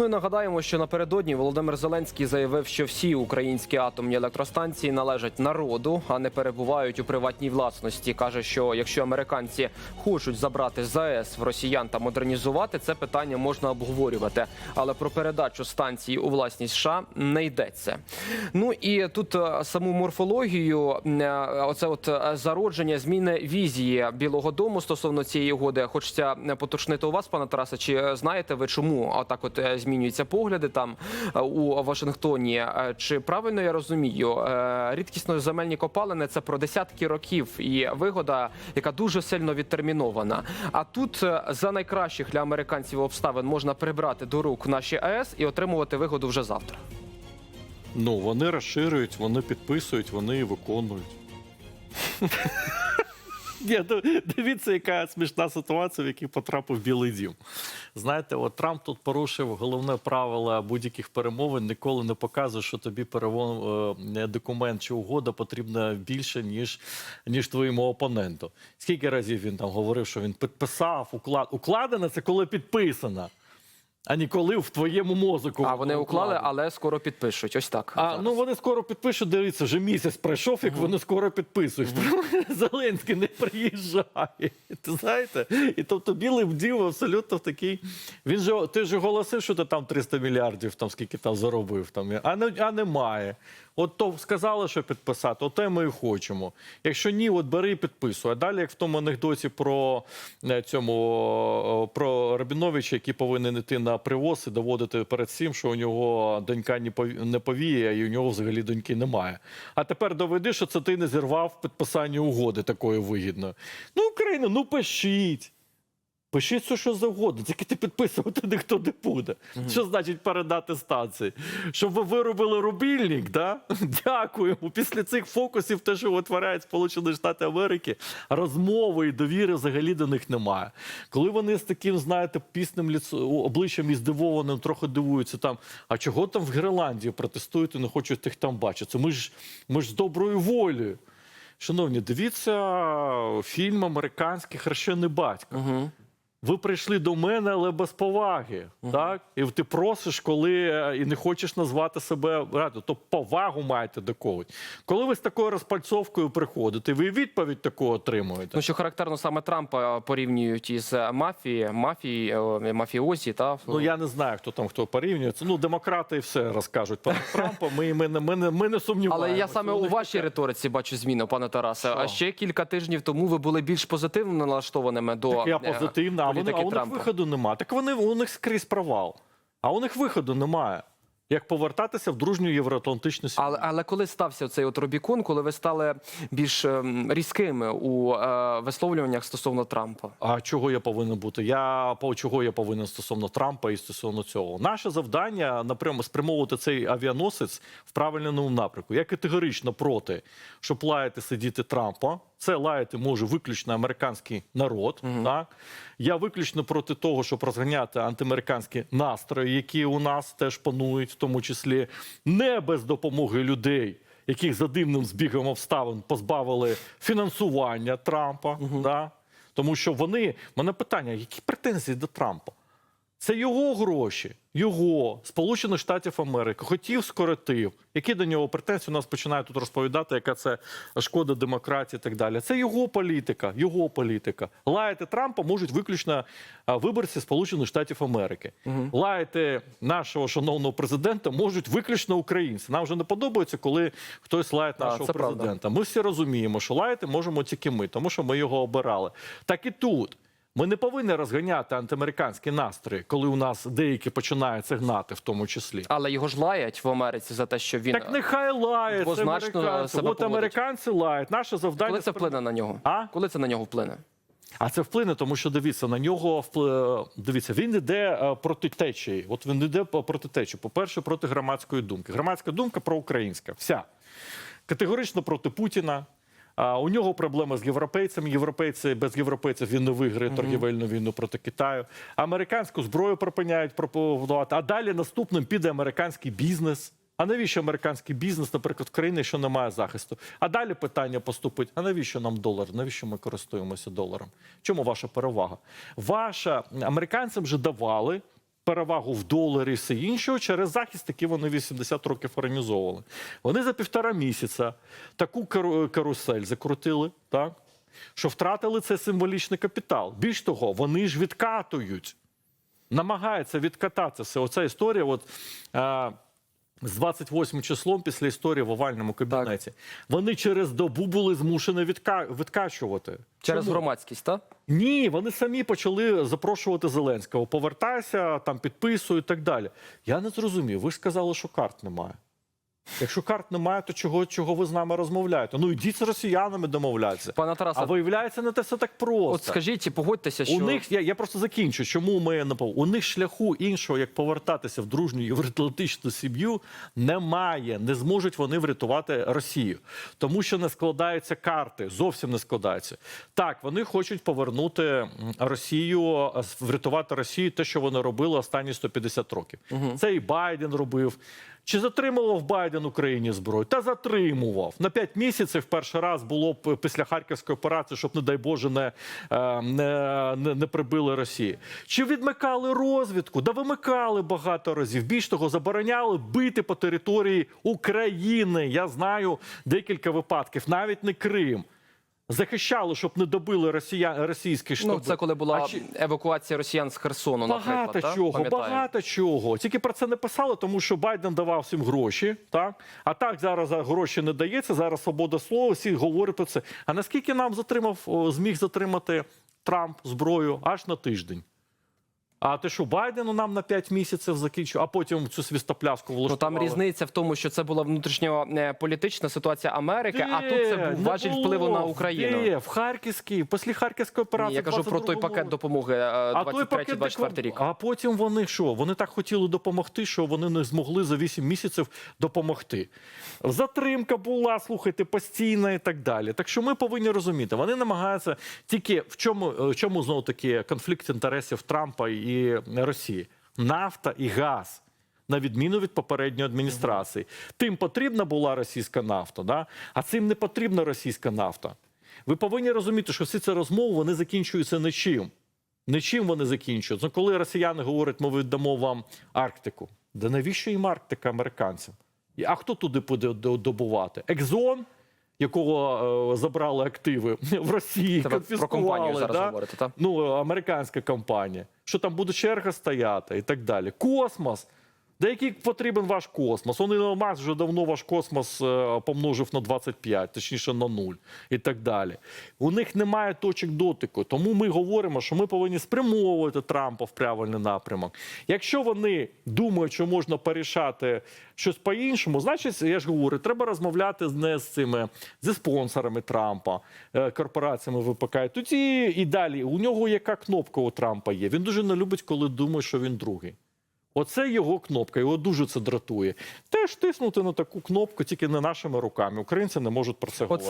Ну і нагадаємо, що напередодні Володимир Зеленський заявив, що всі українські атомні електростанції належать народу, а не перебувають у приватній власності. каже, що якщо американці хочуть забрати ЗАЕС в росіян та модернізувати, це питання можна обговорювати. Але про передачу станції у власність США не йдеться. Ну і тут е, саму морфологію, е, оце от е, зародження, зміни візії Білого Дому стосовно цієї угоди. Хочеться поточнити у вас, пане Тарасе. Чи знаєте ви, чому отак от е, змінюються погляди там е, у Вашингтоні? Е, Чи правильно я розумію? е, Рідкісно земельні копалини це про десятки років і вигода, яка дуже сильно відтермінована. А тут за найкращих для американців обставин можна прибрати до рук наші АЕС і отримувати вигоду вже завтра. Ну, вони розширюють, вони підписують, вони виконують. Ні, дивіться, яка смішна ситуація, в якій потрапив Білий Дім. Знаєте, от Трамп тут порушив головне правило будь-яких перемовин. Ніколи не показує, що тобі перевон е, документ чи угода потрібна більше, ніж, ніж твоєму опоненту. Скільки разів він там говорив, що він підписав уклад. Укладена це коли підписана, а ніколи в твоєму мозику. А вони уклали, але скоро підпишуть. Ось так. А, зараз. ну вони скоро підпишуть, дивіться, вже місяць пройшов, як вони скоро підписують. Зеленський не приїжджає. Знаєте? І тобто білий бдів абсолютно такий. Він же ти ж оголосив, що ти там 300 мільярдів, там скільки там заробив, там, а, не, а немає. От то сказали, що підписати, от те ми і хочемо. Якщо ні, от бери і підписуй. А далі, як в тому анекдоті про е, цьому про Рабіновича, який повинен йти на привоз і доводити перед всім, що у нього донька не повіє, і у нього взагалі доньки немає. А тепер доведи, що це ти не зірвав підписання угоди такої вигідної. Ну, Україна, ну пишіть. Пишіть все, що завгодно, тільки ти підписувати ніхто не буде. Що значить передати станції? Щоб ви виробили рубільник, да? Дякуємо. Після цих фокусів, те, що витворяють Сполучені Штати Америки, розмови і довіри взагалі до них немає. Коли вони з таким, знаєте, пісним ліц... обличчям і здивованим трохи дивуються там, а чого там в Гренландії протестують і не хочуть їх там бачити? Ми ж, ми ж з доброю волею. Шановні, дивіться фільм американський Хрещений батько. Угу. Ви прийшли до мене, але без поваги. Так? І ти просиш, коли е, і не хочеш назвати себе радою, то повагу маєте до когось. Коли ви з такою розпальцовкою приходите, ви відповідь таку отримуєте. Ну, що характерно, саме Трампа порівнюють із мафії, мафії, е, мафіозі, та Ну я не знаю, хто там хто порівнюється. Ну, демократи і все розкажуть про Трампа. Ми, ми, не- ми, не- ми не сумніваємося. Але я саме у вашій риториці бачу зміну, пане Тарасе. А ще кілька тижнів тому ви були більш позитивно налаштованими до Так я е, позитивна, а, вони, а у них виходу немає. Так вони у них скрізь провал. А у них виходу немає. Як повертатися в дружню євроатлантичну сім'ю? Але, але коли стався цей от Рубікон, коли ви стали більш ем, різкими у е, висловлюваннях стосовно Трампа? А чого я повинен бути? Я по чого я повинен стосовно Трампа і стосовно цього? Наше завдання напряму спрямовувати цей авіаносець в правильному напрямку. Я категорично проти, щоб лаяти сидіти Трампа. Це лаяти може виключно американський народ. Так? Я виключно проти того, щоб розганяти антиамериканські настрої, які у нас теж панують, в тому числі не без допомоги людей. Яких за дивним збігом обставин позбавили фінансування Трампа, да? тому що вони мене питання: які претензії до Трампа? Це його гроші, його Сполучених Штатів Америки хотів, скоротив. Які до нього претензії у нас починають тут розповідати, яка це шкода демократії і так далі. Це його політика, його політика. Лаяти Трампа можуть виключно виборці Сполучених Штатів Америки. Лаяти нашого шановного президента можуть виключно українці. Нам вже не подобається, коли хтось лає нашого правда. президента. Ми всі розуміємо, що лаяти можемо тільки ми, тому що ми його обирали. Так і тут. Ми не повинні розганяти антиамериканські настрої, коли у нас деякі починають це гнати, в тому числі. Але його ж лаять в Америці за те, що він Так нехай це двозначно американці. себе От поводить. американці лають. Наше завдання коли це вплине на нього? А? Коли це на нього вплине? А це вплине, тому що дивіться на нього впли- дивіться. Він іде е, проти течії. От він іде по- проти течії. По-перше, проти громадської думки. Громадська думка проукраїнська. Вся категорично проти Путіна. А у нього проблеми з європейцями. Європейці без європейців він не виграє торгівельну війну проти Китаю. Американську зброю припиняють пропонувати. А далі наступним піде американський бізнес. А навіщо американський бізнес, наприклад, в країні, що немає захисту? А далі питання поступить: а навіщо нам долар? Навіщо ми користуємося доларом? Чому ваша перевага? Ваша американцям вже давали перевагу в доларі і все іншого через захист, який вони 80 років організовували. Вони за півтора місяця таку карусель закрутили, так? що втратили цей символічний капітал. Більш того, вони ж відкатують, намагаються відкататися. Оця історія. От, е, з 28 числом після історії в овальному кабінеті. Вони через добу були змушені відка... відкачувати. Через Чому? громадськість, так? Ні, вони самі почали запрошувати Зеленського. Повертайся, там підписуй і так далі. Я не зрозумів. Ви ж сказали, що карт немає. Якщо карт немає, то чого, чого ви з нами розмовляєте? Ну йдіть з росіянами домовлятися. Пане Тарасе, А виявляється, не те все так просто. от скажіть, погодьтеся, що У них я, я просто закінчу. Чому ми не пов- у них шляху іншого, як повертатися в дружню євроатлантичну сім'ю, немає. Не зможуть вони врятувати Росію, тому що не складаються карти, зовсім не складаються. Так, вони хочуть повернути Росію, врятувати Росію, те, що вони робили останні 150 років. Це і Байден робив. Чи затримував Байден Україні зброю? Та затримував на 5 місяців. Перший раз було б після харківської операції, щоб, не дай Боже, не, е, не, не, не прибили Росії. Чи відмикали розвідку? Да вимикали багато разів. Більш того, забороняли бити по території України. Я знаю декілька випадків, навіть не Крим. Захищали, щоб не добили росія... російські штаби. ну, це коли була А чи- евакуація росіян з Херсону, Багато наприклад. чого, та? багато чого. Тільки про це не писали, тому що Байден давав всім гроші. Так? А так зараз гроші не дається. Зараз свобода слова, всі говорять про це. А наскільки нам затримав, зміг затримати Трамп зброю аж на тиждень? А те, що Байдену нам на 5 місяців закінчив, а потім цю свістопляску Ну там різниця в тому, що це була внутрішньополітична ситуація Америки, а тут це був важіль впливу на Україну. Де? В Харківській, після Харківської Ні, операції. я кажу про той пакет допомоги е, А той 23-24 рік. А потім вони що? Вони так хотіли допомогти, що вони не змогли за 8 місяців допомогти. Затримка була, слухайте, постійна і так далі. Так що ми повинні розуміти, вони намагаються тільки в чому, в чому знову таки конфлікт інтересів Трампа і Росії? Нафта і газ. На відміну від попередньої адміністрації. Тим потрібна була російська нафта, да? а цим не потрібна російська нафта. Ви повинні розуміти, що всі ці розмови вони закінчуються нічим. Нічим вони закінчуються. Ну, коли росіяни говорять, ми віддамо вам Арктику. Да навіщо їм Арктика американцям? А хто туди буде добувати? Екзон, якого е, забрали активи в Росії, Тебе конфіскували. про компанію зараз да? говорите, та? ну, американська компанія, що там буде черга стояти і так далі. Космос. Да який потрібен ваш космос? Он Ілон Маск вже давно ваш космос е, помножив на 25, точніше на 0 і так далі. У них немає точок дотику. Тому ми говоримо, що ми повинні спрямовувати Трампа в правильний напрямок. Якщо вони думають, що можна порішати щось по-іншому, значить, я ж говорю, треба розмовляти з- не з цими зі спонсорами Трампа, е, корпораціями ВПК. Тоді і далі. У нього яка кнопка у Трампа є. Він дуже не любить, коли думає, що він другий. Оце його кнопка, його дуже це дратує. Теж тиснути на таку кнопку тільки не нашими руками. Українці не можуть про це От говорити.